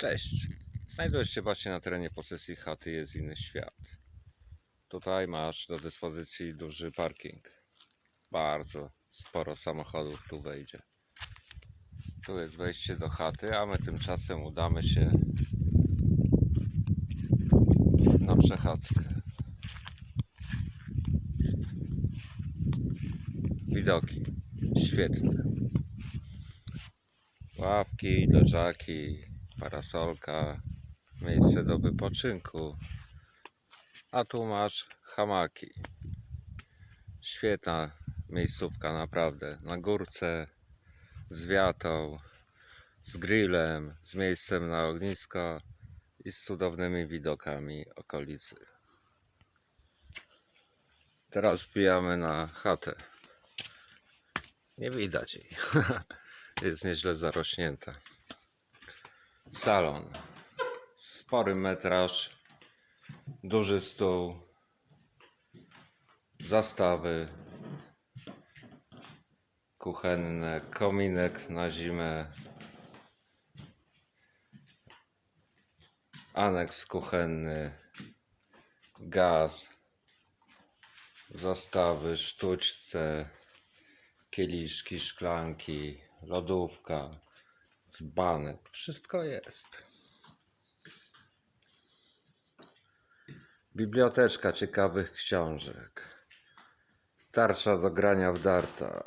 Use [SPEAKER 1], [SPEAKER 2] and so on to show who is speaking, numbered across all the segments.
[SPEAKER 1] Cześć. Znajdujesz się właśnie na terenie posesji chaty Jest Inny Świat. Tutaj masz do dyspozycji duży parking. Bardzo sporo samochodów tu wejdzie. Tu jest wejście do chaty, a my tymczasem udamy się na przechadzkę. Widoki świetne. Ławki, leżaki, parasolka, miejsce do wypoczynku. A tu masz hamaki. Świetna miejscówka, naprawdę. Na górce, z wiatą, z grillem, z miejscem na ognisko i z cudownymi widokami okolicy. Teraz wbijamy na chatę. Nie widać jej. Jest nieźle zarośnięta. Salon. Spory metraż. Duży stół. Zastawy. Kuchenne. Kominek na zimę. Aneks kuchenny. Gaz. Zastawy, sztućce kieliszki, szklanki, lodówka, dzbanek. Wszystko jest. Biblioteczka ciekawych książek. Tarcza do grania w darta.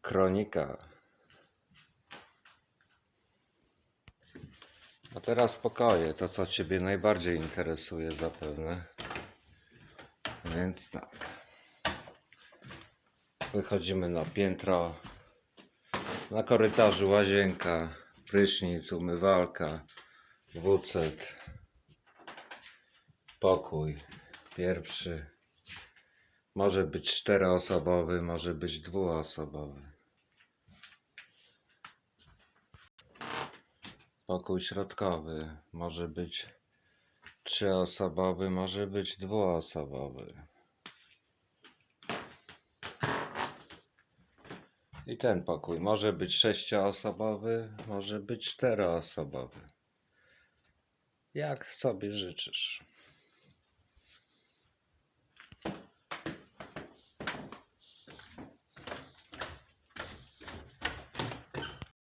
[SPEAKER 1] Kronika. A teraz pokoje, to co Ciebie najbardziej interesuje zapewne. Więc tak. Wychodzimy na piętro. Na korytarzu łazienka, prysznic, umywalka, wucet, pokój pierwszy. Może być czteroosobowy, może być dwuosobowy. Pokój środkowy może być trzyosobowy, może być dwuosobowy. I ten pokój może być sześcioosobowy, może być czteroosobowy. Jak sobie życzysz.